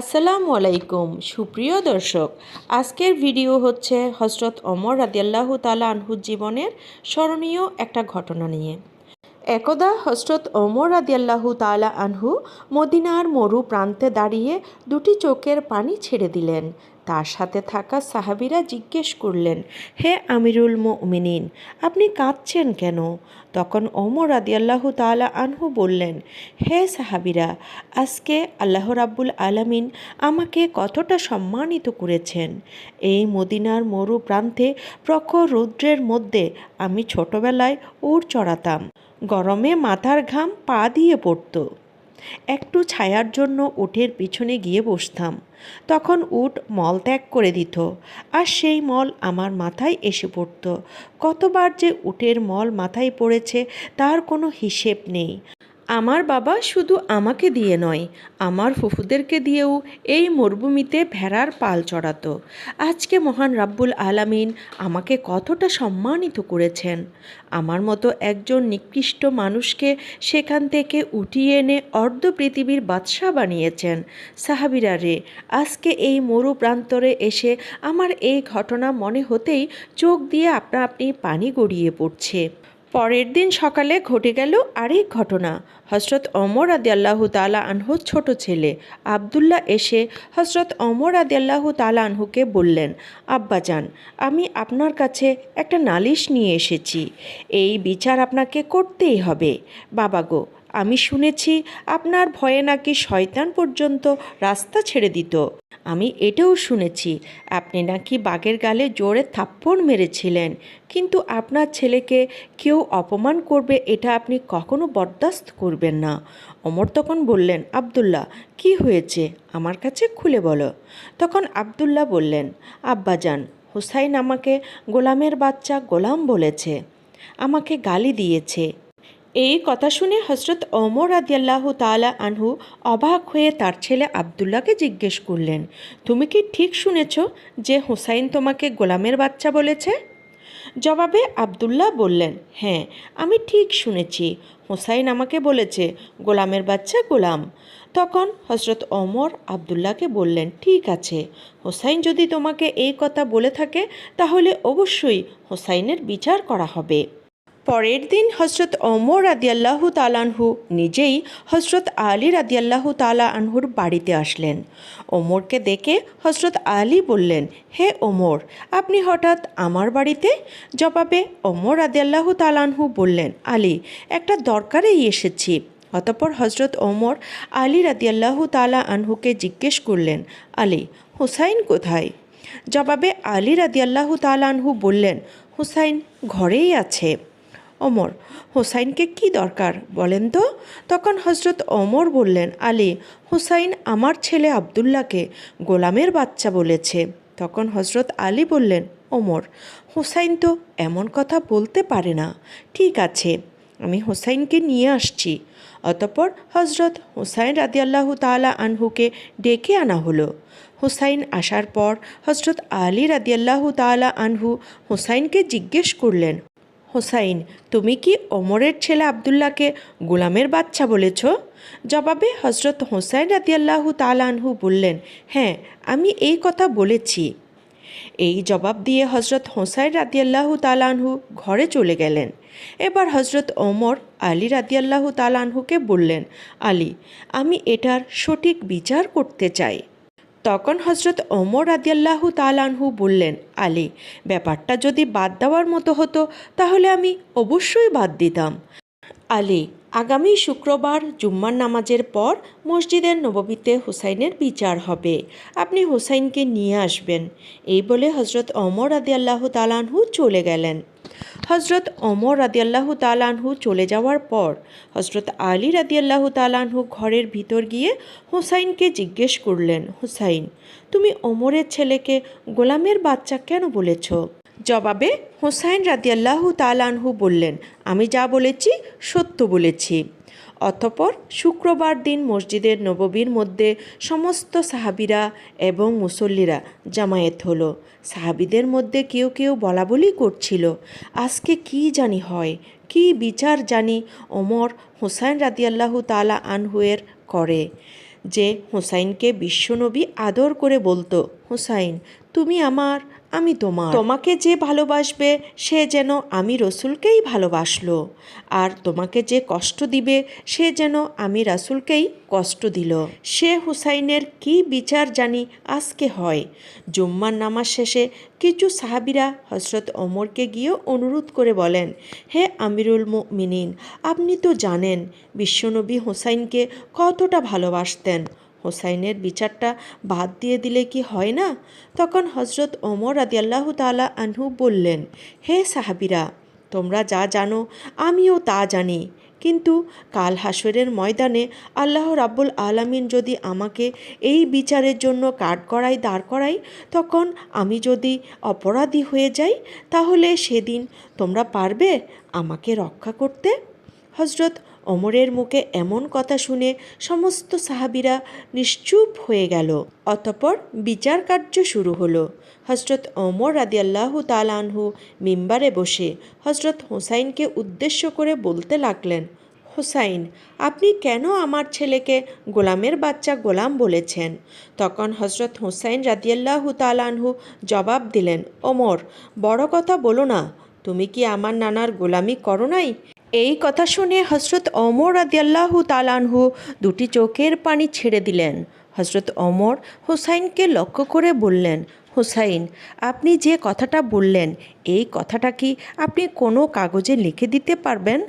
আসসালামু আলাইকুম। সুপ্রিয় দর্শক, আজকের ভিডিও হচ্ছে হজরত অমর রাজিয়াল্লাহ তালা আনহুর জীবনের স্মরণীয় একটা ঘটনা নিয়ে। একদা হজরত অমর রাদিয়াল্লাহু তালা আনহু মদিনার মরু প্রান্তে দাঁড়িয়ে দুটি চোখের পানি ছেড়ে দিলেন। তার সাথে থাকা সাহাবিরা জিজ্ঞেস করলেন, হে আমিরুল মুমিনিন, আপনি কাঁদছেন কেন? তখন ওমর রাদিয়াল্লাহু তাআলা আনহু বললেন, হে সাহাবিরা, আজকে আল্লাহ রাব্বুল আলামিন আমাকে কতটা সম্মানিত করেছেন। এই মদিনার মরু প্রান্তে প্রখর রৌদ্রের মধ্যে আমি ছোটবেলায় উড় চড়াতাম। গরমে মাথার ঘাম পা দিয়ে পড়তো। একটু ছায়ার জন্য উটের পিছনে গিয়ে বসতাম। তখন উট মল ত্যাগ করে দিত আর সেই মল আমার মাথায় এসে পড়ত। কতবার যে উটের মল মাথায় পড়েছে তার কোনো হিসেব নেই। আমার বাবা শুধু আমাকে দিয়ে নয়, আমার ফুফুদেরকে দিয়েও এই মরুভূমিতে ভেড়ার পাল চড়াতো। আজকে মহান রাব্বুল আলামিন আমাকে কতটা সম্মানিত করেছেন। আমার মতো একজন নিকৃষ্ট মানুষকে সেখান থেকে উঠিয়ে এনে অর্ধ পৃথিবীর বাদশাহ বানিয়েছেন। সাহাবিরা রে, আজকে এই মরু প্রান্তরে এসে আমার এই ঘটনা মনে হতেই চোখ দিয়ে আপনা আপনি পানি গড়িয়ে পড়ছে। পরের দিন সকালে ঘটে গেল আরেক ঘটনা। হজরত অমর আদি আল্লাহ তালা আনহুর ছোট ছেলে। আবদুল্লাহ এসে হজরত অমর আদি আল্লাহ তালা আনহুকে বললেন আব্বাজান আমি আপনার কাছে একটা নালিশ নিয়ে এসেছি। এই বিচার আপনাকে করতেই হবে। বাবা গো আমি শুনেছি আপনার ভয়ে নাকি শয়তান পর্যন্ত রাস্তা ছেড়ে দিত। আমি এটাও শুনেছি, আপনি নাকি বাঘের গালে জোরে থাপ্পড় মেরেছিলেন, কিন্তু আপনার ছেলেকে কেউ অপমান করবে এটা আপনি কখনো বরদাস্ত করবেন না। অমর তখন বললেন, আবদুল্লাহ, কি হয়েছে? আমার কাছে খুলে বলো। তখন আবদুল্লাহ বললেন, আব্বাজান, হুসাইন আমাকে গোলামের বাচ্চা গোলাম বলেছে। আমাকে গালি দিয়েছে। এই কথা শুনে হজরত অমর রাদিয়াল্লাহ তালা আনহু অবাক হয়ে তার ছেলে আবদুল্লাহকে জিজ্ঞেস করলেন, তুমি কি ঠিক শুনেছ যে হুসাইন তোমাকে গোলামের বাচ্চা বলেছে? জবাবে আবদুল্লাহ বললেন হ্যাঁ আমি ঠিক শুনেছি। হুসাইন আমাকে বলেছে, গোলামের বাচ্চা গোলাম। তখন হজরত অমর আবদুল্লাহকে বললেন, ঠিক আছে। হোসাইন যদি তোমাকে এই কথা বলে থাকে, তাহলে অবশ্যই হোসাইনের বিচার করা হবে। পরের দিন হজরত ওমর রাদিয়াল্লাহু তালানহু নিজেই হজরত আলী রাদিয়াল্লাহু তালা আনহুর বাড়িতে আসলেন। ওমরকে দেখে হজরত আলী বললেন, হে ওমর, আপনি হঠাৎ আমার বাড়িতে? জবাবে ওমর রাদিয়াল্লাহু তালানহু বললেন, আলী, একটা দরকারেই এসেছি। অতপর হজরত ওমর আলী রাদিয়াল্লাহু তালা আনহুকে জিজ্ঞেস করলেন, আলী, হুসাইন কোথায়? জবাবে আলী রাদিয়াল্লাহু তালানহু বললেন, হুসাইন ঘরেই আছে। ওমর, হোসাইনকে কি দরকার বলেন তো? তখন হজরত ওমর বললেন, আলী, হুসাইন আমার ছেলে আবদুল্লাহকে গোলামের বাচ্চা বলেছে। তখন হজরত আলী বললেন, ওমর, হুসাইন তো এমন কথা বলতে পারে না। ঠিক আছে, আমি হোসাইনকে নিয়ে আসছি। অতপর হজরত হুসাইন রাদিয়াল্লাহু তালা আনহুকে ডেকে আনা হলো। হুসাইন আসার পর হজরত আলী রাদিয়াল্লাহু তালা আনহু হুসাইনকে জিজ্ঞেস করলেন হোসাইন, তুমি কি ওমরের ছেলে আবদুল্লাহকে গোলামের বাচ্চা বলেছ? জবাবে হজরত হোসাইন রাদিয়াল্লাহু তালানহু বললেন হ্যাঁ আমি এই কথা বলেছি। এই জবাব দিয়ে হজরত হোসাইন রাদিয়াল্লাহু তালানহু ঘরে চলে গেলেন। এবার হজরত ওমর, আলী রাদিয়াল্লাহু তালানহুকে বললেন, আলী, আমি এটার সঠিক বিচার করতে চাই। তখন হজরত ওমর রাদিয়াল্লাহু তালানহু বললেন, আলী, ব্যাপারটা যদি বাদ দেওয়ার মতো হতো, তাহলে আমি অবশ্যই বাদ দিতাম। আলী, আগামী শুক্রবার জুম্মার নামাজের পর মসজিদের নববীতে হুসাইনের বিচার হবে। আপনি হুসাইনকে নিয়ে আসবেন। এই বলে হজরত ওমর রাদিয়াল্লাহ তালানহু চলে গেলেন। হজরত ওমর রাদিয়াল্লাহু তালানহু চলে যাওয়ার পর হজরত আলী রাদিয়াল্লাহু তালানহু ঘরের ভিতর গিয়ে হুসাইনকে জিজ্ঞেস করলেন, হুসাইন, তুমি অমরের ছেলেকে গোলামের বাচ্চা কেন বলেছ? জবাবে হুসাইন রাদিয়াল্লাহু তালানহু বললেন, আমি যা বলেছি সত্য বলেছি। অতঃপর শুক্রবার দিন মসজিদের নববীর মধ্যে সমস্ত সাহাবিরা এবং মুসল্লিরা জামায়েত হলো। সাহাবিদের মধ্যে কেউ কেউ বলা বলি করছিল, আজকে কি জানি হয়? কি বিচার জানি? ওমর হুসাইন রাদিয়াল্লাহু তালা আনহুয়ের করে যে, হুসাইনকে বিশ্বনবী আদর করে বলতো, হুসাইন, তুমি আমার আমি তোমার। তোমাকে যে ভালোবাসবে, সে যেন আমি রসুলকেই ভালোবাসলো। আর তোমাকে যে কষ্ট দিবে, সে যেন আমি রাসুলকেই কষ্ট দিল। সে হুসাইনের কি বিচার জানি আজকে হয়। জুম্মার নামাজ শেষে কিছু সাহাবিরা হজরত ওমরকে গিয়ে অনুরোধ করে বলেন, হে আমিরুল মিনিন আপনি তো জানেন, বিশ্বনবী হুসাইনকে কতটা ভালোবাসতেন। হোসাইনের বিচারটা বাদ দিয়ে দিলে কি হয় না? তখন হজরত ওমর আদিয়াল্লাহ তালা আনহু বললেন, হে সাহাবিরা, তোমরা যা জানো আমিও তা জানি। কিন্তু কাল হাসরের ময়দানে আল্লাহ রাব্বুল আলামিন যদি আমাকে এই বিচারের জন্য কাঠ করাই দাঁড় করাই, তখন আমি যদি অপরাধী হয়ে যাই, তাহলে সেদিন তোমরা পারবে আমাকে রক্ষা করতে? হজরত অমরের মুখে এমন কথা শুনে সমস্ত সাহাবিরা নিশ্চুপ হয়ে গেল। অতপর বিচার কার্য শুরু হলো। হজরত অমর রাদিয়াল্লাহ তালানহু মিম্বারে বসে হজরত হোসাইনকে উদ্দেশ্য করে বলতে লাগলেন, হোসাইন, আপনি কেন আমার ছেলেকে গোলামের বাচ্চা গোলাম বলেছেন? তখন হজরত হোসাইন রাদিয়াল্লাহু তালানহু জবাব দিলেন, ওমর, বড় কথা বলো না। তুমি কি আমার নানার গোলামি করো নাই? এই কথা শুনে হজরত অমর রাদিয়াল্লাহু তালানহু দুটি চোখের পানি ছেড়ে দিলেন। হজরত অমর হুসাইনকে লক্ষ্য করে বললেন, হুসাইন, আপনি যে কথাটা বললেন, এই কথাটা কি আপনি কোনো কাগজে লিখে দিতে পারবেন?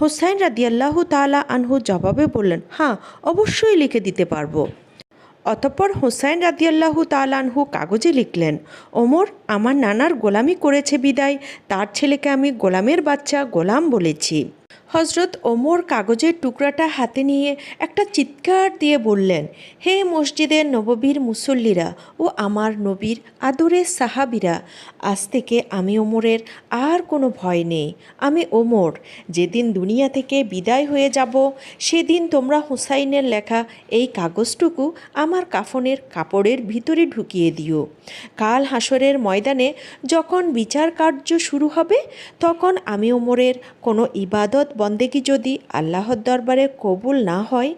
হুসাইন রাদিয়াল্লাহু তালা আনহু জবাবে বললেন হ্যাঁ অবশ্যই লিখে দিতে পারব। অতঃপর হুসাইন রাদিয়াল্লাহু তালানহু কাগজে লিখলেন, ওমর, আমার নানার গোলামি করেছে বিদায়, তার ছেলেকে আমি গোলামের বাচ্চা গোলাম বলেছি। হজরত ওমর কাগজের টুকরাটা হাতে নিয়ে একটা চিৎকার দিয়ে বললেন, হে মসজিদের নববীর মুসল্লিরা ও আমার নবীর আদরের সাহাবিরা, আজ থেকে আমি ওমরের আর কোনো ভয় নেই। আমি ওমর, যেদিন দুনিয়া থেকে বিদায় হয়ে যাব, সেদিন তোমরা হুসাইনের লেখা এই কাগজটুকু আমার কাফনের কাপড়ের ভিতরে ঢুকিয়ে দিও। কাল হাসরের ময়দানে যখন বিচার কার্য শুরু হবে, তখন আমি ওমরের কোনো ইবাদত বন্দেগি যদি আল্লাহর দরবারে কবুল না হয়,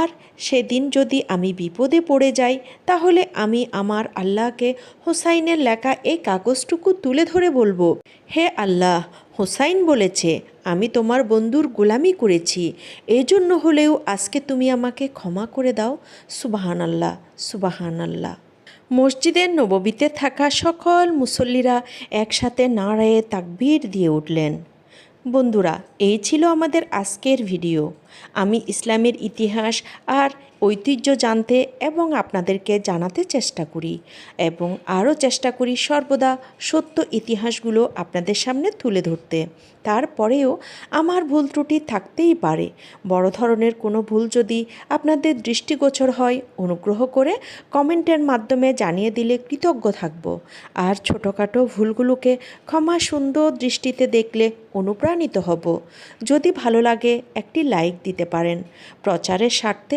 আর সেদিন যদি আমি বিপদে পড়ে যাই, তাহলে আমি আমার আল্লাহকে হোসাইনের লেখা এই কাগজটুকু তুলে ধরে বলব, হে আল্লাহ, হোসাইন বলেছে, আমি তোমার বন্ধুর গোলামি করেছি, এজন্য হলেও আজকে তুমি আমাকে ক্ষমা করে দাও। সুবাহান আল্লাহ সুবাহান আল্লাহ মসজিদের নববীতে থাকা সকল মুসল্লিরা একসাথে নাড়ায়ে তাকবীর দিয়ে উঠলেন। বন্ধুরা এই ছিল আমাদের আজকের ভিডিও। আমি ইসলামের ইতিহাস আর ঐতিহ্য জানতে এবং আপনাদেরকে জানাতে চেষ্টা করি এবং আরও চেষ্টা করি সর্বদা সত্য ইতিহাসগুলো আপনাদের সামনে তুলে ধরতে। তারপরেও আমার ভুল ত্রুটি থাকতেই পারে। বড় ধরনের কোনো ভুল যদি আপনাদের দৃষ্টিগোচর হয়, অনুগ্রহ করে কমেন্টের মাধ্যমে জানিয়ে দিলে কৃতজ্ঞ থাকব। আর ছোটোখাটো ভুলগুলোকে ক্ষমা সুন্দর দৃষ্টিতে দেখলে অনুপ্রাণিত হব। যদি ভালো লাগে, একটি লাইক দিতে পারেন। প্রচারের স্বার্থে